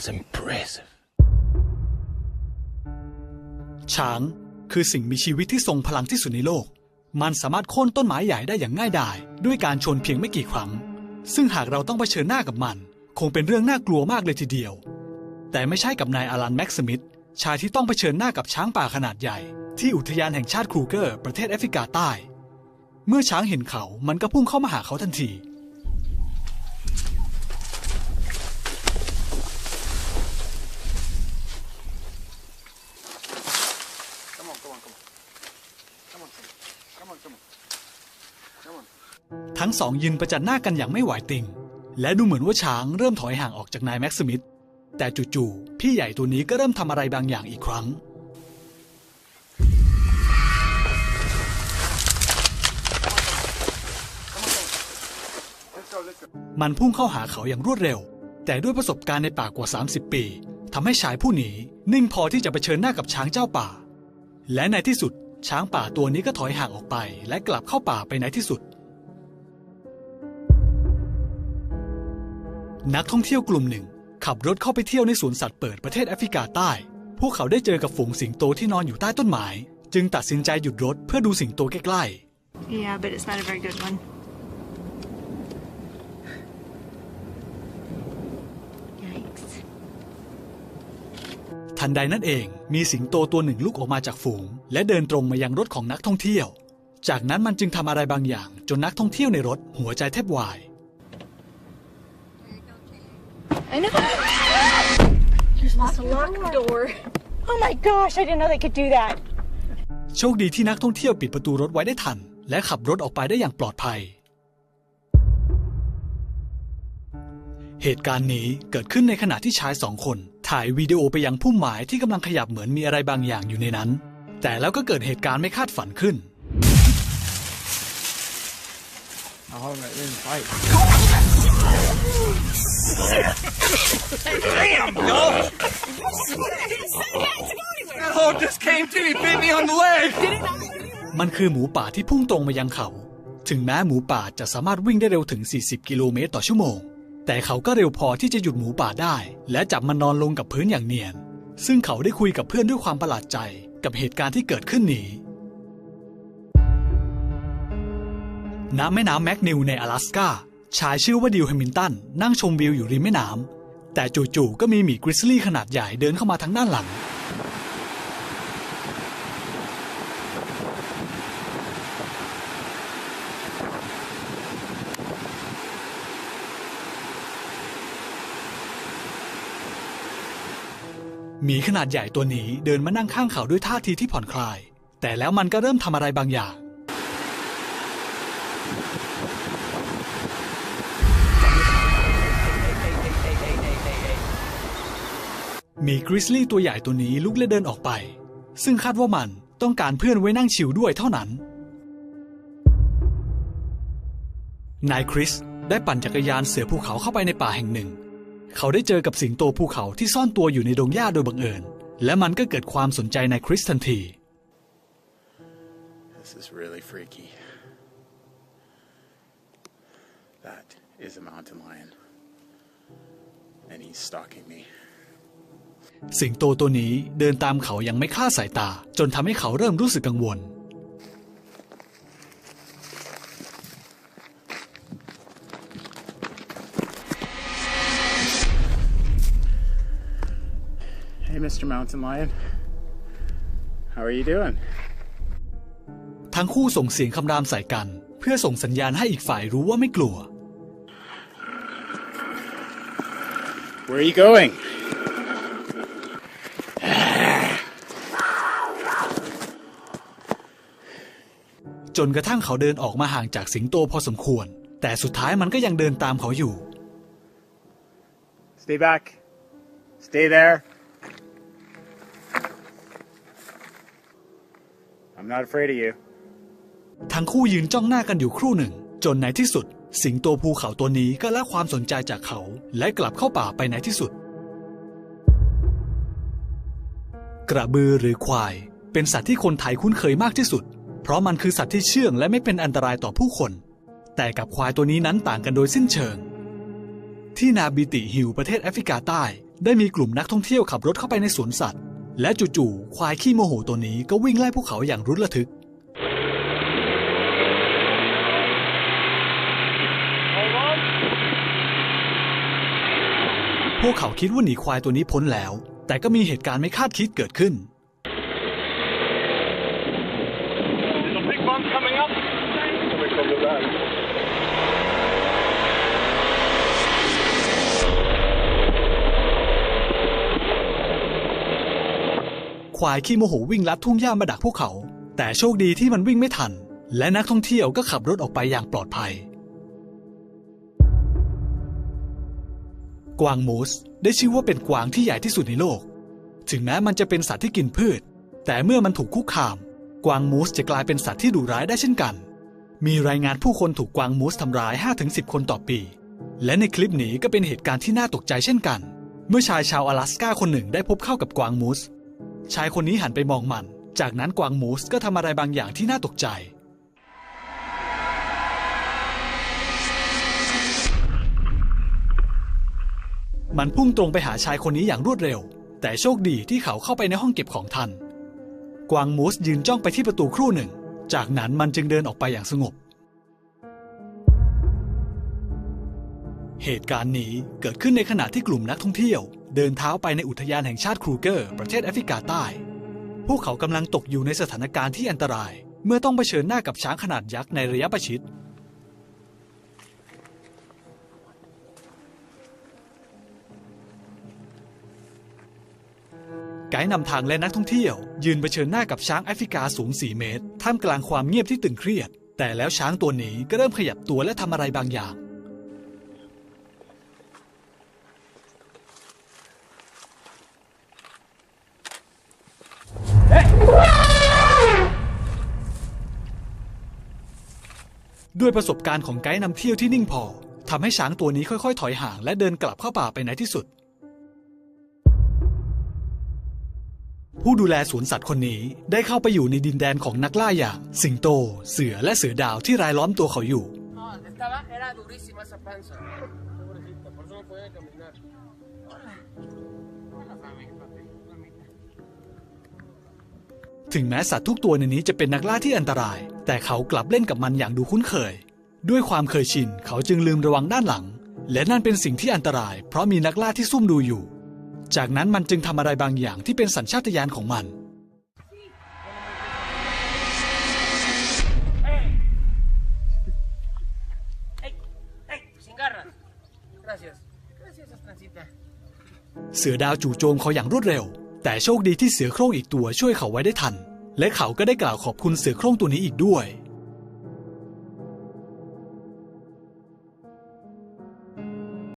That's impressive. ช้างคือสิ่งมีชีวิตที่ทรงพลังที่สุดในโลก มันสามารถโค่นต้นไม้ใหญ่ได้อย่างง่ายดาย ด้วยการชนเพียงไม่กี่ครั้ง ซึ่งหากเราต้องเผชิญหน้ากับมัน คงเป็นเรื่องน่ากลัวมากเลยทีเดียว แต่ไม่ใช่กับนายอารันแม็กซ์สมิธชายที่ต้องเผชิญหน้ากับช้างป่าขนาดใหญ่ ที่อุทยานแห่งชาติครูเกอร์ประเทศแอฟริกาใต้ เมื่อช้างเห็นเขา มันก็พุ่งเข้ามาหาเขาทันที Come on, come on, come on. Come on, come on, come on, come on. Come on. ทั้งสองยืนประจันหน้ากันอย่างไม่ไหวติง และดูเหมือนว่าช้างเริ่มถอยห่างออกจากนายแม็กซ์มิธแต่จู่ๆพี่ใหญ่ตัวนี้ก็เริ่มทำอะไรบางอย่างอีกครั้ง มันพุ่งเข้าหาเขาอย่างรวดเร็ว แต่ด้วยประสบการณ์ในป่ากว่า 30 ปีทำให้ชายผู้นี้นิ่งพอที่จะเผชิญหน้ากับช้างเจ้าป่า และในที่สุดช้างป่าตัวนี้ก็ถอยห่างออกไป และกลับเข้าป่าไปในที่สุด นักท่องเที่ยวกลุ่มหนึ่ง ขับรถเข้าไปเที่ยวในสวนสัตว์เปิดประเทศแอฟริกาใต้ พวกเขาได้เจอกับฝูงสิงโตที่นอนอยู่ใต้ต้นไม้ จึงตัดสินใจหยุดรถเพื่อดูสิงโตใกล้ ๆ Yeah, but it's not a very good one. Yikes. ทันใดนั้นเอง มีสิงโตตัวหนึ่งลุกออกมาจากฝูง และเดินตรงมายังรถของนักท่องเที่ยว จากนั้นมันจึงทำอะไรบางอย่าง จนนักท่องเที่ยวในรถหัวใจแทบวาย I know. There's lots of locked door. Oh my gosh, I didn't know they could do that. โชคดีที่นักท่องเที่ยวปิดประตูรถไว้ได้ทัน และขับรถออกไปได้อย่างปลอดภัย เหตุการณ์นี้เกิดขึ้นในขณะที่ชายสองคน ถ่ายวิดีโอไปยังพุ่มไม้ที่กำลังขยับเหมือนมีอะไรบางอย่างอยู่ในนั้น แต่แล้วก็เกิดเหตุการณ์ไม่คาดฝันขึ้น All right, then fight. That hole just came to me, bit me on the leg. มันคือหมูป่าที่พุ่งตรงมายังเขา ถึงแม้หมูป่าจะสามารถวิ่งได้เร็วถึง 40 กิโลเมตรต่อชั่วโมง แต่เขาก็เร็วพอที่จะหยุดหมูป่าได้ และจับมันนอนลงกับพื้นอย่างเนียน ซึ่งเขาได้คุยกับเพื่อนด้วยความประหลาดใจกับเหตุการณ์ที่เกิดขึ้นนี้ณแม่น้ำแมกนิวใน阿拉สกา ชายชื่อว่าดิวแฮมิลตันนั่งชมวิวอยู่ริมแม่น้ำแต่จู่ๆก็มีหมีกริซลี่ขนาดใหญ่เดินเข้ามาทางด้านหลัง หมีขนาดใหญ่ตัวนี้เดินมานั่งข้างเขาด้วยท่าทีที่ผ่อนคลาย แต่แล้วมันก็เริ่มทำอะไรบางอย่าง มีกริซลี่ตัวใหญ่ตัวนี้ลุกและเดินออกไป ซึ่งคาดว่ามันต้องการเพื่อนไว้นั่งชิลด้วยเท่านั้น นายคริสได้ปั่นจักรยานเสือภูเขาเข้าไปในป่าแห่งหนึ่ง เขาได้เจอกับสิงโตภูเขาที่ซ่อนตัวอยู่ในดงหญ้าโดยบังเอิญ และมันก็เกิดความสนใจในคริสทันที This is really freaky. That is a mountain lion. And he's stalking me. สิงโตตัวนี้เดินตามเขาอย่างไม่คลาดสายตา จนทำให้เขาเริ่มรู้สึกกังวล Hey, Mr. Mountain Lion. How are you doing? ทั้งคู่ส่งเสียงคำรามใส่กัน เพื่อส่งสัญญาณให้อีกฝ่ายรู้ว่าไม่กลัว Where are you going? จนกระทั่งเขาเดินออกมาห่างจากสิงโตพอสมควร แต่สุดท้ายมันก็ยังเดินตามเขาอยู่ Stay back. Stay there. I'm not afraid of you. ทั้งคู่ยืนจ้องหน้ากันอยู่ครู่หนึ่ง จนในที่สุด สิงโตภูเขาตัวนี้ก็ละความสนใจจากเขา และกลับเข้าป่าไปในที่สุด กระบือหรือควาย เป็นสัตว์ที่คนไทยคุ้นเคยมากที่สุด เพราะมันคือสัตว์ที่เชื่องและไม่เป็นอันตรายต่อผู้คน แต่กับควายตัวนี้นั้นต่างกันโดยสิ้นเชิง ที่นาบิติฮิลประเทศแอฟริกาใต้ ได้มีกลุ่มนักท่องเที่ยวขับรถเข้าไปในสวนสัตว์ และจู่ๆควายขี้โมโหตัวนี้ก็วิ่งไล่พวกเขาอย่างรุนระทึกพวกเขาคิดว่าหนีควายตัวนี้พ้นแล้ว แต่ก็มีเหตุการณ์ไม่คาดคิดเกิดขึ้น There's a big one coming up. Coming from the back. ควายขี้โมโหวิ่งลัดทุ่งหญ้ามาดักพวกเขา แต่โชคดีที่มันวิ่งไม่ทัน และนักท่องเที่ยวก็ขับรถออกไปอย่างปลอดภัย กวางมูสได้ชื่อว่าเป็นกวางที่ใหญ่ที่สุดในโลก ถึงแม้มันจะเป็นสัตว์ที่กินพืช แต่เมื่อมันถูกคุกคาม กวางมูสจะกลายเป็นสัตว์ที่ดุร้ายได้เช่นกัน มีรายงานผู้คนถูกกวางมูสทำร้าย 5-10 คนต่อปี และในคลิปนี้ก็เป็นเหตุการณ์ที่น่าตกใจเช่นกัน เมื่อชายชาว阿拉สกาคนหนึ่งได้พบเข้ากับกวางมูส ชายคนนี้หันไปมองมัน จากนั้นกวางมูสก็ทำอะไรบางอย่างที่น่าตกใจ มันพุ่งตรงไปหาชายคนนี้อย่างรวดเร็ว แต่โชคดีที่เขาเข้าไปในห้องเก็บของทัน กวางมูสยืนจ้องไปที่ประตูครู่หนึ่ง จากนั้นมันจึงเดินออกไปอย่างสงบ เหตุการณ์นี้เกิดขึ้นในขณะที่กลุ่มนักท่องเที่ยว เดินเท้าไปในอุทยานแห่งชาติครูเกอร์ ประเทศแอฟริกาใต้ พวกเขากำลังตกอยู่ในสถานการณ์ที่อันตราย เมื่อต้องเผชิญหน้ากับช้างขนาดยักษ์ในระยะประชิดไกด์นำทางและนักท่องเที่ยว ยืนเผชิญหน้ากับช้างแอฟริกาสูง 4 เมตร ท่ามกลางความเงียบที่ตึงเครียด แต่แล้วช้างตัวนี้ก็เริ่มขยับตัวและทำอะไรบางอย่าง ด้วยประสบการณ์ของไกด์นำเที่ยวที่นิ่งพอทำให้ช้างตัวนี้ค่อยๆ ถอยห่างและเดินกลับเข้าป่าไปในที่สุด ผู้ดูแลสวนสัตว์คนนี้ได้เข้าไปอยู่ในดินแดนของนักล่าอย่าง สิงโต เสือและเสือดาวที่รายล้อมตัวเขาอยู่ ถึงแม้สัตว์ทุกตัวในนี้จะเป็นนักล่าที่อันตราย แต่เขากลับเล่นกับมันอย่างดูคุ้นเคย ด้วยความเคยชินเขาจึงลืมระวังด้านหลัง และนั่นเป็นสิ่งที่อันตราย เพราะมีนักล่าที่ซุ่มดูอยู่ จากนั้นมันจึงทำอะไรบางอย่างที่เป็นสัญชาตญาณของมัน ¡Ey! ¡Ey! Sin garras. Gracias. Gracias, Astrancita. เสือดาวจู่โจมเขาอย่างรวดเร็ว แต่โชคดีที่เสือโคร่งอีกตัวช่วยเขาไว้ได้ทัน และเขาก็ได้กล่าวขอบคุณเสือโคร่งตัวนี้อีกด้วย